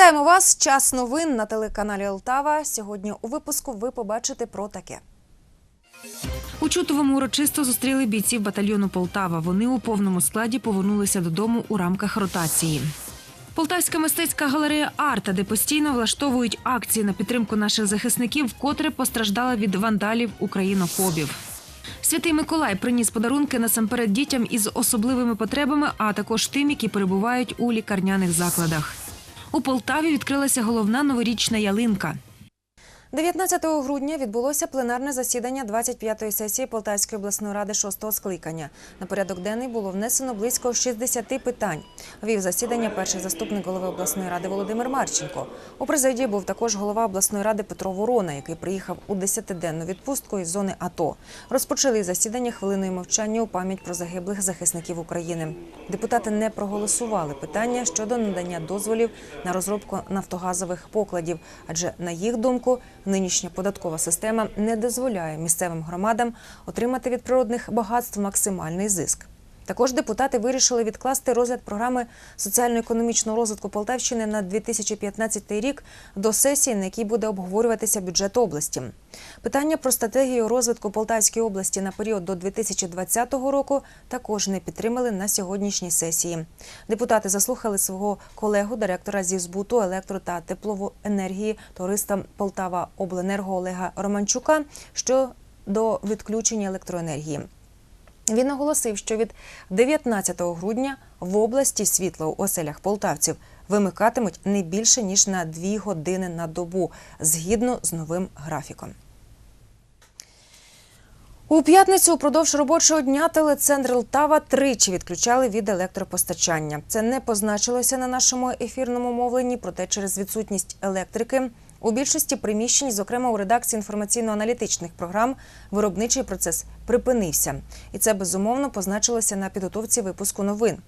Вітаємо вас! Час новин на телеканалі Олтава. Сьогодні у випуску ви побачите про таке. У Чутовому урочисто зустріли бійців батальйону Полтава. Вони у повному складі повернулися додому у рамках ротації. Полтавська мистецька галерея Арта, де постійно влаштовують акції на підтримку наших захисників, вкотре постраждала від вандалів українофобів. Святий Миколай приніс подарунки насамперед дітям із особливими потребами, а також тим, які перебувають у лікарняних закладах. У Полтаві відкрилася головна новорічна ялинка. 19 грудня відбулося пленарне засідання 25-ї сесії Полтавської обласної ради 6-го скликання. На порядок денний було внесено близько 60 питань. Вів засідання перший заступник голови обласної ради Володимир Марченко. У президії був також голова обласної ради Петро Ворона, який приїхав у 10-денну відпустку із зони АТО. Розпочали засідання хвилиною мовчання у пам'ять про загиблих захисників України. Депутати не проголосували питання щодо надання дозволів на розробку нафтогазових покладів, адже на їх думку нинішня податкова система не дозволяє місцевим громадам отримати від природних багатств максимальний зиск. Також депутати вирішили відкласти розгляд програми соціально-економічного розвитку Полтавщини на 2015 рік до сесії, на якій буде обговорюватися бюджет області. Питання про стратегію розвитку Полтавської області на період до 2020 року також не підтримали на сьогоднішній сесії. Депутати заслухали свого колегу, директора зі збуту електро та теплоенергії туриста Полтава Обленерго Олега Романчука щодо відключення електроенергії. Він наголосив, що від 19 грудня в області світло у оселях полтавців вимикатимуть не більше ніж на 2 години на добу, згідно з новим графіком. У п'ятницю упродовж робочого дня телецентр Лтава тричі відключали від електропостачання. Це не позначилося на нашому ефірному мовленні, проте через відсутність електрики у більшості приміщень, зокрема у редакції інформаційно-аналітичних програм, виробничий процес припинився, і це безумовно позначилося на підготовці випуску новин.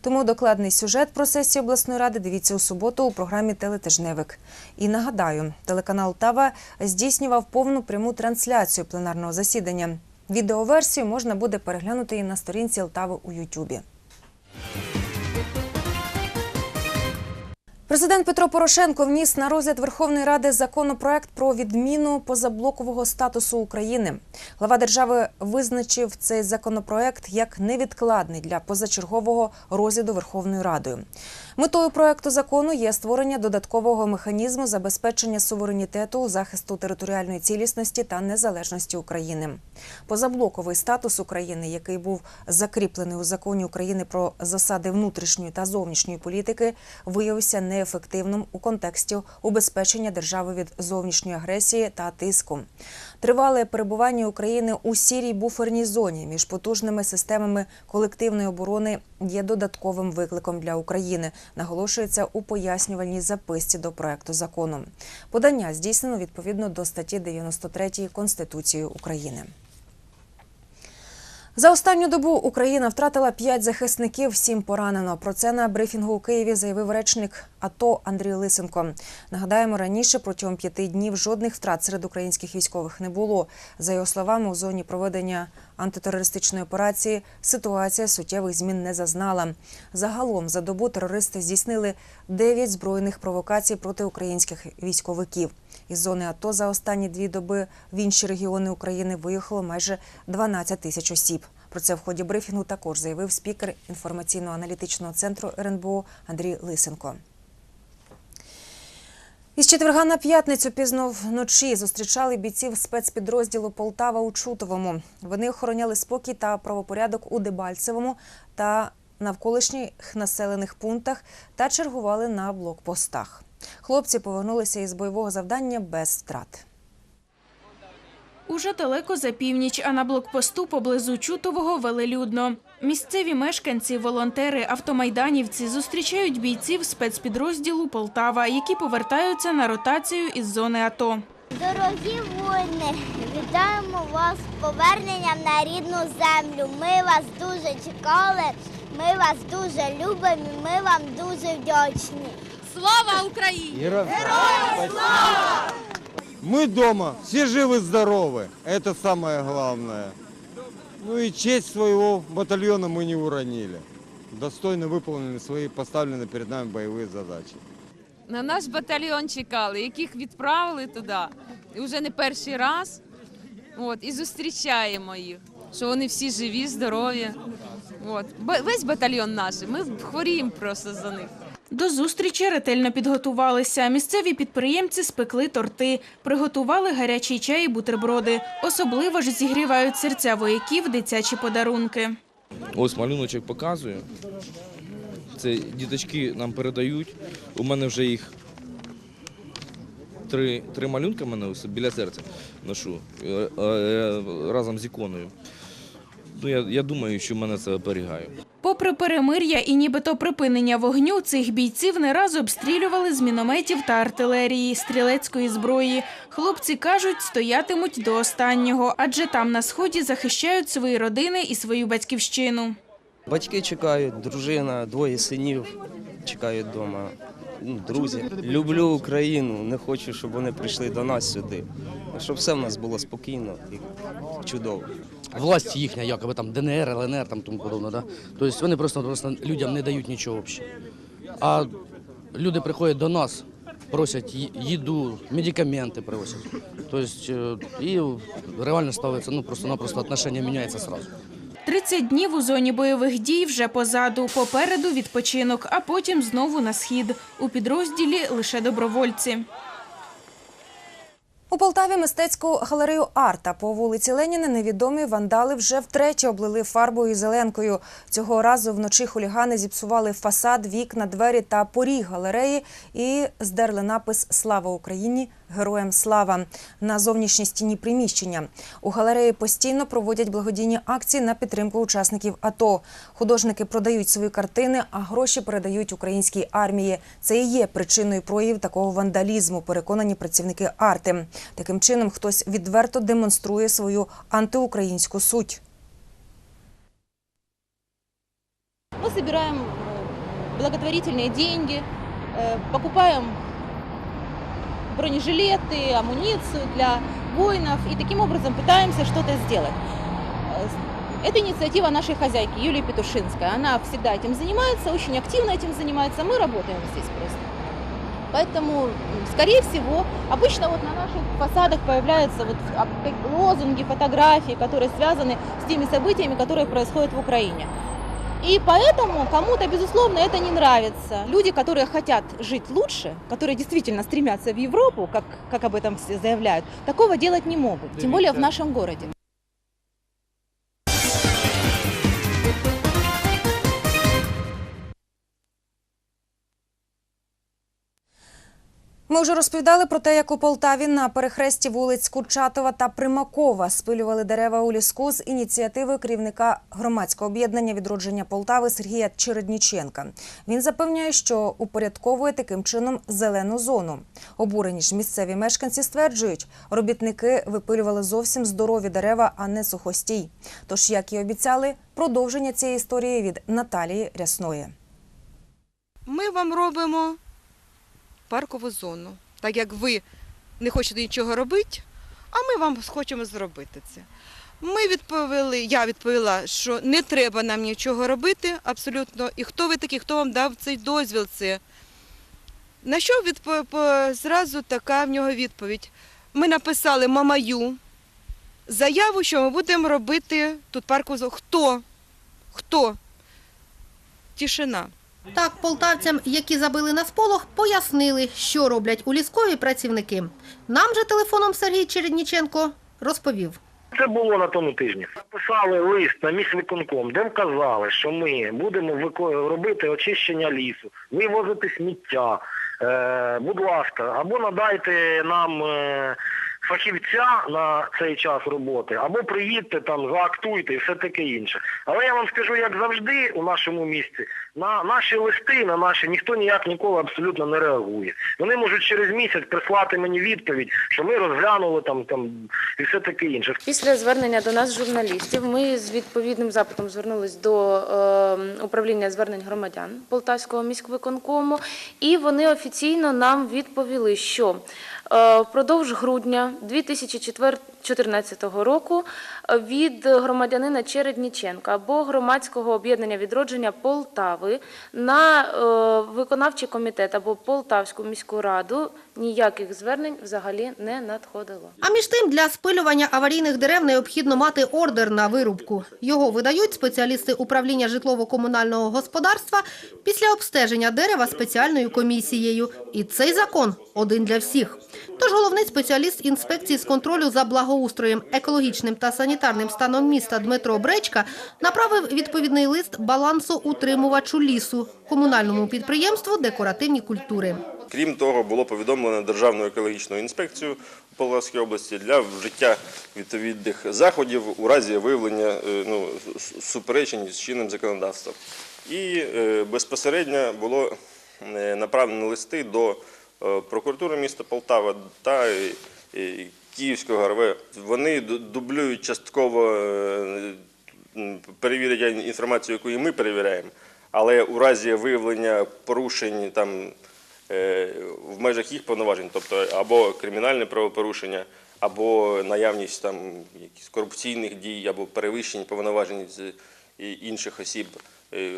Тому докладний сюжет про сесію обласної ради дивіться у суботу у програмі Телетижневик. І нагадаю, телеканал Тава здійснював повну пряму трансляцію пленарного засідання. Відеоверсію можна буде переглянути і на сторінці Лтави у Ютубі. Президент Петро Порошенко вніс на розгляд Верховної Ради законопроект про відміну позаблокового статусу України. Глава держави визначив цей законопроект як невідкладний для позачергового розгляду Верховною Радою. Метою проекту закону є створення додаткового механізму забезпечення суверенітету, захисту територіальної цілісності та незалежності України. Позаблоковий статус України, який був закріплений у законі України про засади внутрішньої та зовнішньої політики, виявився неефективним у контексті убезпечення держави від зовнішньої агресії та тиску. Тривале перебування України у сірій буферній зоні між потужними системами колективної оборони є додатковим викликом для України, наголошується у пояснювальній записці до проекту закону. Подання здійснено відповідно до статті 93 Конституції України. За останню добу Україна втратила п'ять захисників, сім поранено. Про це на брифінгу у Києві заявив речник АТО Андрій Лисенко. Нагадаємо, раніше протягом п'яти днів жодних втрат серед українських військових не було. За його словами, у зоні проведення антитерористичної операції ситуація суттєвих змін не зазнала. Загалом за добу терористи здійснили дев'ять збройних провокацій проти українських військовиків. Із зони АТО за останні дві доби в інші регіони України виїхало майже 12 тисяч осіб. Про це в ході брифінгу також заявив спікер інформаційно-аналітичного центру РНБО Андрій Лисенко. Із четверга на п'ятницю пізно вночі зустрічали бійців спецпідрозділу Полтава у Чутовому. Вони охороняли спокій та правопорядок у Дебальцевому та навколишніх населених пунктах та чергували на блокпостах. Хлопці повернулися із бойового завдання без втрат. Уже далеко за північ, а на блокпосту поблизу Чутового велелюдно. Місцеві мешканці, волонтери, автомайданівці зустрічають бійців спецпідрозділу Полтава, які повертаються на ротацію із зони АТО. Дорогі воїни, вітаємо вас з поверненням на рідну землю. Ми вас дуже чекали, ми вас дуже любимо, ми вам дуже вдячні. Слава Україні! Героям слава! Мы дома, все живы-здоровы. Это самое главное. Ну и честь своего батальона мы не уронили. Достойно выполнили свои поставленные перед нами боевые задачи. На наш батальйон чекали, яких відправили туди. І вже не перший раз. От, і зустрічаємо їх, що вони всі живі, здорові. От. Б- Весь батальйон наш. Ми хворіємо просто за них. До зустрічі ретельно підготувалися. Місцеві підприємці спекли торти, приготували гарячий чай і бутерброди. Особливо ж зігрівають серця вояків дитячі подарунки. Ось малюночок показую. Це діточки нам передають. У мене вже їх три, три малюнка мене біля серця ношу е, е, разом з іконою. Ну, я, я думаю, що мене це оберігає. Попри перемир'я і нібито припинення вогню, цих бійців не раз обстрілювали з мінометів та артилерії, стрілецької зброї. Хлопці кажуть, стоятимуть до останнього, адже там на сході захищають свої родини і свою батьківщину. Батьки чекають, дружина, двоє синів чекають вдома. Ну, друзі. Люблю Україну, не хочу, щоб вони прийшли до нас сюди. Щоб все в нас було спокійно і чудово. власть їхня, якоби там ДНР, ЛНР, там тому подобне. Да? Тобто вони просто, просто людям не дають нічого взагалі. А люди приходять до нас, просять їду, медикаменти просять. Тобто е, і реально ставиться, ну просто-напросто отношення міняється одразу. 30 днів у зоні бойових дій вже позаду. Попереду відпочинок, а потім знову на схід. У підрозділі лише добровольці. У Полтаві мистецьку галерею Арта по вулиці Леніна невідомі вандали вже втретє облили фарбою зеленкою. Цього разу вночі хулігани зіпсували фасад, вікна, двері та поріг галереї і здерли напис Слава Україні! Героям слава на зовнішній стіні приміщення. У галереї постійно проводять благодійні акції на підтримку учасників АТО. Художники продають свої картини, а гроші передають українській армії. Це і є причиною проявів такого вандалізму, переконані працівники арти. Таким чином, хтось відверто демонструє свою антиукраїнську суть. Мы собираем э, благотворительные деньги, э, покупаем бронежилеты, амуницию для воинов и таким образом пытаемся что-то сделать. Э, Это инициатива нашей хозяйки Юлии Петушинской. Она всегда этим занимается, очень активно этим занимается. Мы работаем здесь просто. Поэтому, скорее всего, обычно вот на наших фасадах появляются вот лозунги, фотографии, которые связаны с теми событиями, которые происходят в Украине. И поэтому кому-то, безусловно, это не нравится. Люди, которые хотят жить лучше, которые действительно стремятся в Европу, как, как об этом все заявляют, такого делать не могут, тем более в нашем городе. Ми вже розповідали про те, як у Полтаві на перехресті вулиць Курчатова та Примакова спилювали дерева у ліску з ініціативи керівника громадського об'єднання відродження Полтави Сергія Чередніченка. Він запевняє, що упорядковує таким чином зелену зону. Обурені ж місцеві мешканці стверджують, робітники випилювали зовсім здорові дерева, а не сухостій. Тож, як і обіцяли, продовження цієї історії від Наталії Рясної. Ми вам робимо паркову зону. Так як ви не хочете нічого робити, а ми вам хочемо зробити це. Ми відповіли, я відповіла, що не треба нам нічого робити абсолютно. І хто ви такі, хто вам дав цей дозвіл? Це? На що відпо... зразу така в нього відповідь? Ми написали Мамаю заяву, що ми будемо робити тут зону. Хто? Хто? Тишина. Так, полтавцям, які забили на сполох, пояснили, що роблять у ліскові працівники. Нам же телефоном Сергій Чередніченко розповів. Це було на тому тижні. Писали лист на міськвиконком, де вказали, що ми будемо робити очищення лісу, вивозити сміття. Е, будь ласка, або надайте нам е, фахівця на цей час роботи, або приїдьте там, заактуйте і все таке інше. Але я вам скажу, як завжди у нашому місті, на наші листи, на наші ніхто ніяк ніколи абсолютно не реагує. Вони можуть через місяць прислати мені відповідь, що ми розглянули там, там і все таке інше. Після звернення до нас журналістів ми з відповідним запитом звернулись до е, управління звернень громадян Полтавського міськвиконкому, і вони офіційно нам відповіли, що впродовж грудня 2014 року від громадянина Чередніченка або громадського об'єднання відродження Полтави на е, виконавчий комітет або Полтавську міську раду ніяких звернень взагалі не надходило. А між тим, для спилювання аварійних дерев необхідно мати ордер на вирубку. Його видають спеціалісти управління житлово-комунального господарства після обстеження дерева спеціальною комісією. І цей закон один для всіх. Тож головний спеціаліст інспекції з контролю за благоустроєм, екологічним та санітарним станом міста Дмитро Бречка направив відповідний лист балансоутримувачу лісу комунальному підприємству декоративні культури. Крім того, було повідомлено Державну екологічну інспекцію Полтавській області для вжиття відповідних заходів у разі виявлення е, ну, суперечень з чинним законодавством. І е, безпосередньо було е, направлено листи до прокуратури міста Полтава та Київського РВ. Вони дублюють частково е, перевірять інформацію, яку і ми перевіряємо. Але у разі виявлення порушень там е, в межах їх повноважень, тобто або кримінальне правопорушення, або наявність там якихось корупційних дій, або перевищень повноважень інших осіб,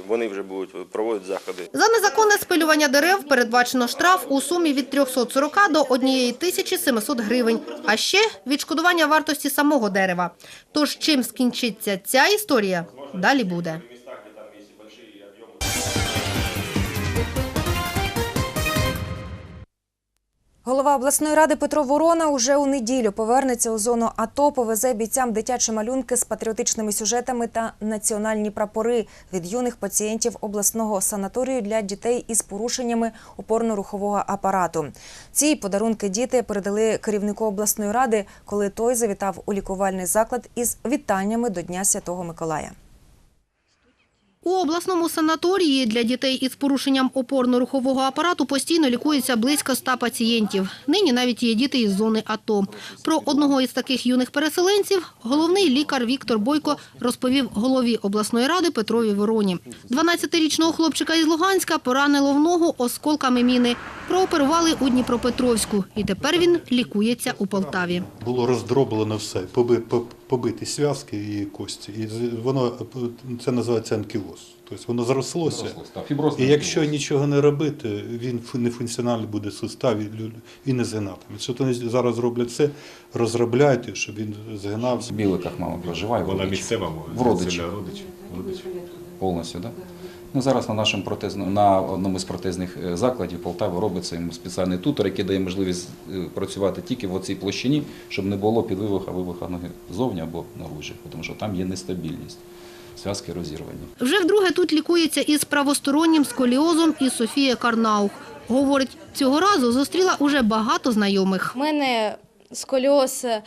вони вже будуть проводити заходи. За незаконне спилювання дерев передбачено штраф у сумі від 340 до 1700 гривень, а ще відшкодування вартості самого дерева. Тож чим скінчиться ця історія, далі буде. Голова обласної ради Петро Ворона уже у неділю повернеться у зону АТО, повезе бійцям дитячі малюнки з патріотичними сюжетами та національні прапори від юних пацієнтів обласного санаторію для дітей із порушеннями опорно-рухового апарату. Ці подарунки діти передали керівнику обласної ради, коли той завітав у лікувальний заклад із вітаннями до Дня Святого Миколая. У обласному санаторії для дітей із порушенням опорно-рухового апарату постійно лікується близько 100 пацієнтів. Нині навіть є діти із зони АТО. Про одного із таких юних переселенців головний лікар Віктор Бойко розповів голові обласної ради Петрові Вороні. 12-річного хлопчика із Луганська поранило в ногу осколками міни. Прооперували у Дніпропетровську. І тепер він лікується у Полтаві. Було роздроблено все, поби- по- побиті зв'язки і кості. І з- воно це називається анкілоз. Тобто воно зрослося. І якщо нічого не робити, він фу- нефункціональний буде сустав і лю- і не згинатиме. Що вони зараз роблять це, розробляють, щоб він згинався. В Біликах мама проживає. Вона в місцева, в родичі. звідсіля родичі. Родичі. Повністю, так? Ну, зараз на нашому протезно- на одному з протезних е, закладів Полтави робиться йому спеціальний тутор, який дає можливість е, працювати тільки в оцій площині, щоб не було підвивиха вивиха ноги зовні або наружі, тому що там є нестабільність. Зв'язки розірвані. Вже вдруге тут лікується із правостороннім сколіозом і Софія Карнаух. Говорить, цього разу зустріла уже багато знайомих. У мене сколіоз е,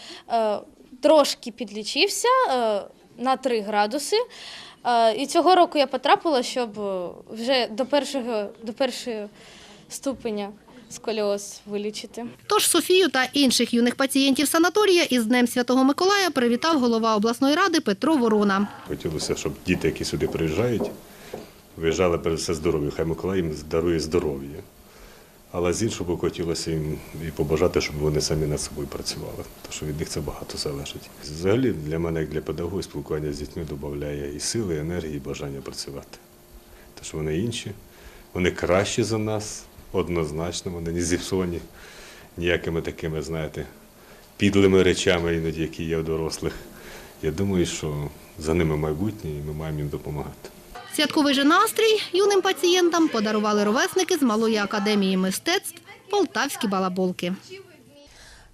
трошки підлічився е, на 3 градуси. Е, і цього року я потрапила, щоб е, вже до першого, до першого ступеня сколіоз вилічити. Тож Софію та інших юних пацієнтів санаторія із Днем Святого Миколая привітав голова обласної ради Петро Ворона. Хотілося, щоб діти, які сюди приїжджають, виїжджали перед все здоров'я. Хай Миколай їм дарує здоров'я. Але з іншого боку, хотілося їм і побажати, щоб вони самі над собою працювали, тому що від них це багато залежить. Взагалі, для мене, як для педагога, спілкування з дітьми додає і сили, і енергії, і бажання працювати. Тому що вони інші, вони кращі за нас, однозначно, вони не зіпсовані ніякими такими, знаєте, підлими речами, іноді, які є у дорослих. Я думаю, що за ними майбутнє і ми маємо їм допомагати. Святковий же настрій юним пацієнтам подарували ровесники з Малої академії мистецтв Полтавські балаболки.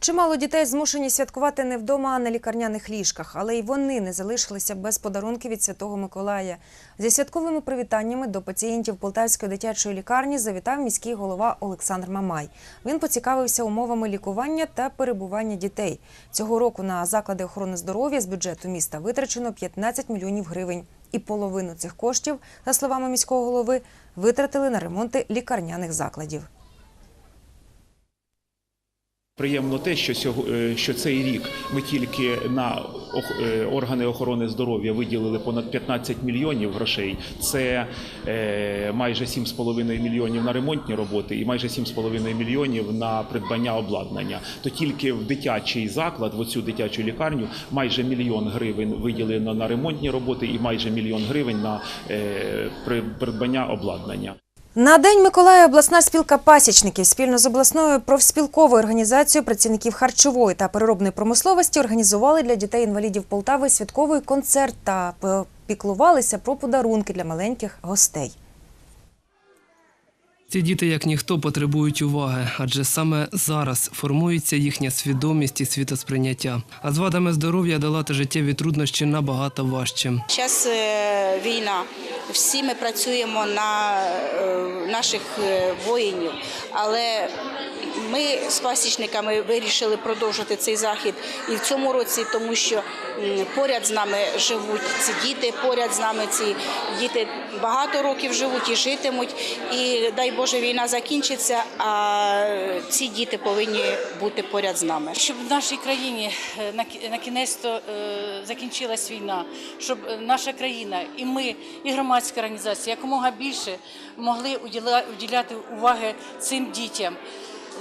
Чимало дітей змушені святкувати не вдома, а на лікарняних ліжках, але й вони не залишилися без подарунків від Святого Миколая. Зі святковими привітаннями до пацієнтів Полтавської дитячої лікарні завітав міський голова Олександр Мамай. Він поцікавився умовами лікування та перебування дітей. Цього року на заклади охорони здоров'я з бюджету міста витрачено 15 мільйонів гривень. І половину цих коштів, за словами міського голови, витратили на ремонти лікарняних закладів. Приємно те, що, е, що цей рік ми тільки на е, органи охорони здоров'я виділили понад 15 мільйонів грошей. Це е, майже 7,5 мільйонів на ремонтні роботи і майже 7,5 мільйонів на придбання обладнання. То тільки в дитячий заклад, в оцю дитячу лікарню, майже мільйон гривень виділено на ремонтні роботи і майже мільйон гривень на при- придбання обладнання. На День Миколая обласна спілка пасічників спільно з обласною профспілковою організацією працівників харчової та переробної промисловості організували для дітей-інвалідів Полтави святковий концерт та піклувалися про подарунки для маленьких гостей. Ці діти, як ніхто, потребують уваги, адже саме зараз формується їхня свідомість і світосприйняття. А з вадами здоров'я долати життєві труднощі набагато важче. Зараз е, війна. Всі ми працюємо на е, наших е, воїнів, але ми з пасічниками вирішили продовжити цей захід і в цьому році, тому що поряд з нами живуть ці діти, поряд з нами ці діти багато років живуть і житимуть. І дай Боже, війна закінчиться, а ці діти повинні бути поряд з нами. Щоб в нашій країні е, на кі- кінець то закінчилась війна, щоб е, наша країна і ми, і громадська організація якомога більше могли уділяти уваги цим дітям.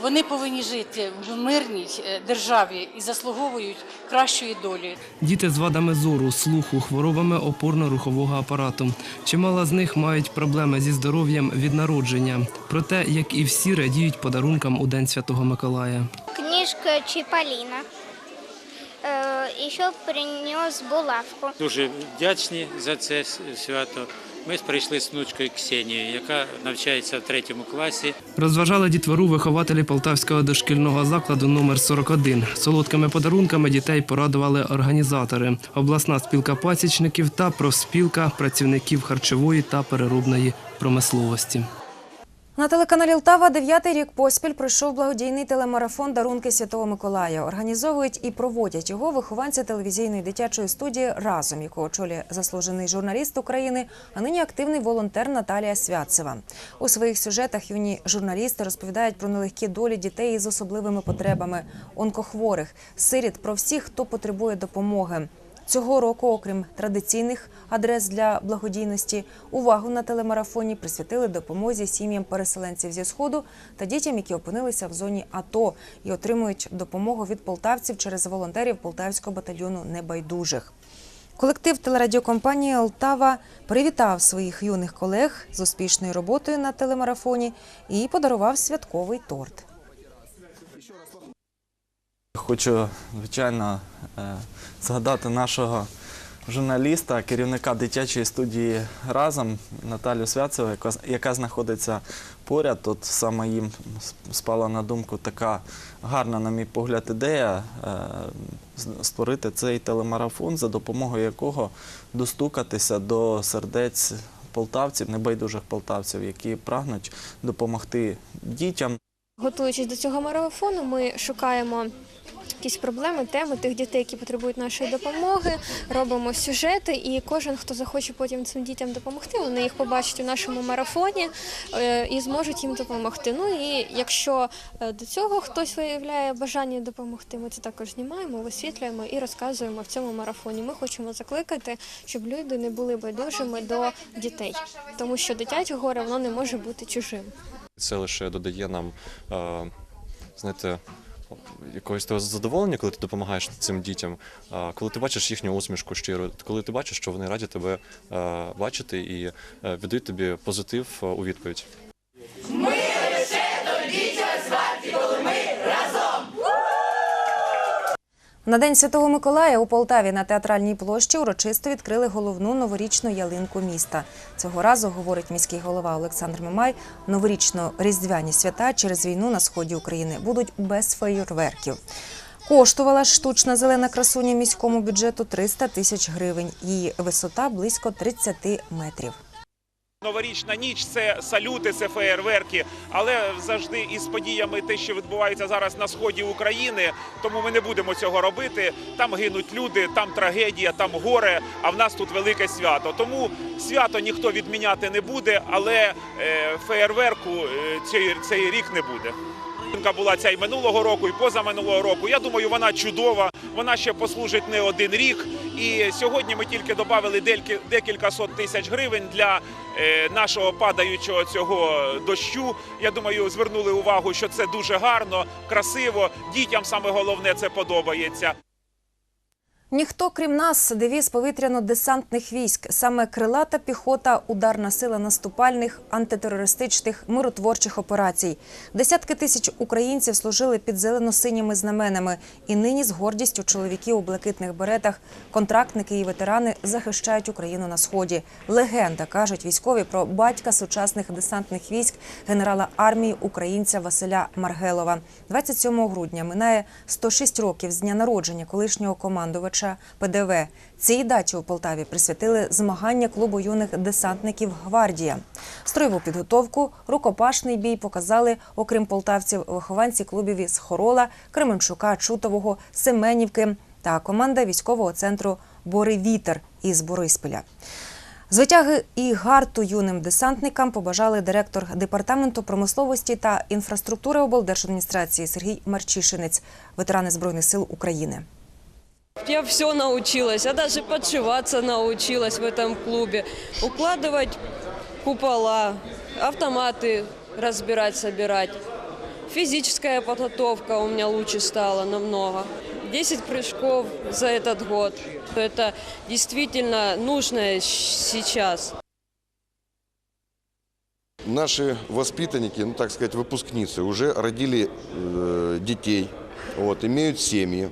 Вони повинні жити в мирній е, державі і заслуговують кращої долі. Діти з вадами зору, слуху, хворобами опорно-рухового апарату. Чимало з них мають проблеми зі здоров'ям від народження. Проте, як і всі, радіють подарункам у День Святого Миколая. Книжка Чиполлино. Э, Еще принес булавку. Дуже вдячні за це свято. Ми прийшли з внучкою Ксенією, яка навчається в третьому класі. Розважали дітвору вихователі Полтавського дошкільного закладу номер 41. Солодкими подарунками дітей порадували організатори, обласна спілка пасічників та профспілка працівників харчової та переробної промисловості. На телеканалі Лтава дев'ятий рік поспіль пройшов благодійний телемарафон Дарунки Святого Миколая. Організовують і проводять його вихованці телевізійної дитячої студії разом, яку очолює заслужений журналіст України, а нині активний волонтер Наталія Святцева. У своїх сюжетах юні журналісти розповідають про нелегкі долі дітей із особливими потребами, онкохворих, сиріт, про всіх, хто потребує допомоги. Цього року, окрім традиційних адрес для благодійності, увагу на телемарафоні присвятили допомозі сім'ям переселенців зі сходу та дітям, які опинилися в зоні АТО і отримують допомогу від полтавців через волонтерів полтавського батальйону небайдужих. Колектив телерадіокомпанії Олтава привітав своїх юних колег з успішною роботою на телемарафоні і подарував святковий торт. Хочу, звичайно, е, згадати нашого журналіста, керівника дитячої студії разом Наталю Святцеву, яка, яка знаходиться поряд. Тут саме їм спала на думку така гарна, на мій погляд, ідея е, створити цей телемарафон, за допомогою якого достукатися до сердець полтавців, небайдужих полтавців, які прагнуть допомогти дітям. Готуючись до цього марафону, ми шукаємо якісь проблеми, теми тих дітей, які потребують нашої допомоги, робимо сюжети, і кожен, хто захоче потім цим дітям допомогти, вони їх побачать у нашому марафоні е, і зможуть їм допомогти. Ну і якщо е, до цього хтось виявляє бажання допомогти, ми це також знімаємо, висвітлюємо і розказуємо в цьому марафоні. Ми хочемо закликати, щоб люди не були байдужими до дітей, тому що дитяче горе воно не може бути чужим. Це лише додає нам, е, знаєте, якогось того задоволення, коли ти допомагаєш цим дітям, коли ти бачиш їхню усмішку щиро, коли ти бачиш, що вони раді тебе бачити і е, віддають тобі позитив е, у відповідь лише до дітям зварті, коли ми разом. На День Святого Миколая у Полтаві на театральній площі урочисто відкрили головну новорічну ялинку міста. Цього разу, говорить міський голова Олександр Мамай, новорічно-різдвяні свята через війну на сході України будуть без феєрверків. Коштувала штучна зелена красуня міському бюджету 300 тисяч гривень. Її висота близько 30 метрів. Новорічна ніч це салюти, це феєрверки, але завжди із подіями те, що відбувається зараз на сході України, тому ми не будемо цього робити. Там гинуть люди, там трагедія, там горе. А в нас тут велике свято. Тому свято ніхто відміняти не буде, але е, феєрверку е, цей, цей рік не буде. Ялинка була ця і минулого року, і позаминулого року. Я думаю, вона чудова. Вона ще послужить не один рік. І сьогодні ми тільки додали декілька сот тисяч гривень для нашого падаючого цього дощу. Я думаю, звернули увагу, що це дуже гарно, красиво. Дітям саме головне це подобається. Ніхто крім нас девіз повітряно-десантних військ, саме крилата піхота, ударна сила наступальних, антитерористичних, миротворчих операцій. Десятки тисяч українців служили під зелено-синіми знаменами, і нині з гордістю чоловіки у блакитних беретах, контрактники і ветерани захищають Україну на сході. Легенда кажуть військові про батька сучасних десантних військ, генерала армії українця Василя Маргелова. 27 грудня минає 106 років з дня народження колишнього командувача ПДВ. Цій даті у Полтаві присвятили змагання клубу юних десантників Гвардія. Строєву підготовку, рукопашний бій показали, окрім полтавців, вихованці клубів із Хорола, Кременчука, Чутового, Семенівки та команда військового центру Бори Вітер із Бориспіля. Звитяги і гарту юним десантникам побажали директор департаменту промисловості та інфраструктури облдержадміністрації Сергій Марчишинець, ветерани збройних сил України. Я все научилась, я даже подшиваться научилась в этом клубе. Укладывать купола, автоматы разбирать, собирать. Физическая подготовка у меня лучше стала намного. 10 прыжков за этот год. Это действительно нужно сейчас. Наши воспитанники, ну так сказать, выпускницы, уже родили э, детей, вот, имеют семьи.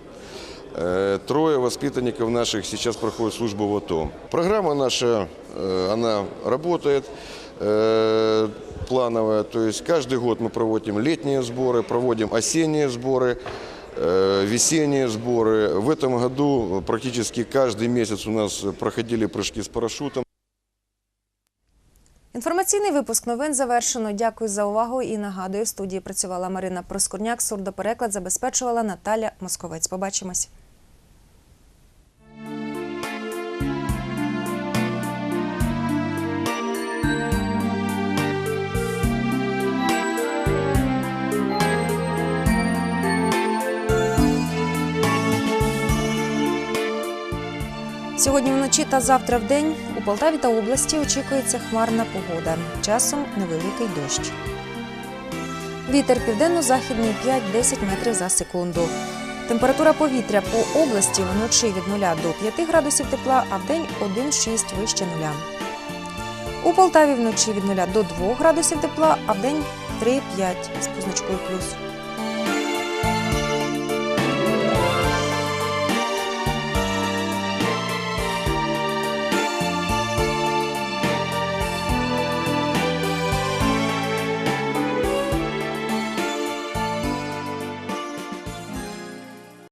Э, Трое воспитанников наших сейчас проходят службу в АТО. Программа наша, э, она работает э, плановая, то есть каждый год мы проводим летние сборы, проводим осенние сборы, э, весенние сборы. В этом году практически каждый месяц у нас проходили прыжки с парашютом. Інформаційний випуск новин завершено. Дякую за увагу і нагадую, в студії працювала Марина Проскурняк, сурдопереклад забезпечувала Наталя Московець. Побачимось. Сьогодні вночі та завтра в день у Полтаві та області очікується хмарна погода. Часом невеликий дощ. Вітер південно-західний 5-10 метрів за секунду. Температура повітря по області вночі від 0 до 5 градусів тепла, а вдень 1-6 вище нуля. У Полтаві вночі від 0 до 2 градусів тепла, а вдень 3-5 з позначкою плюс.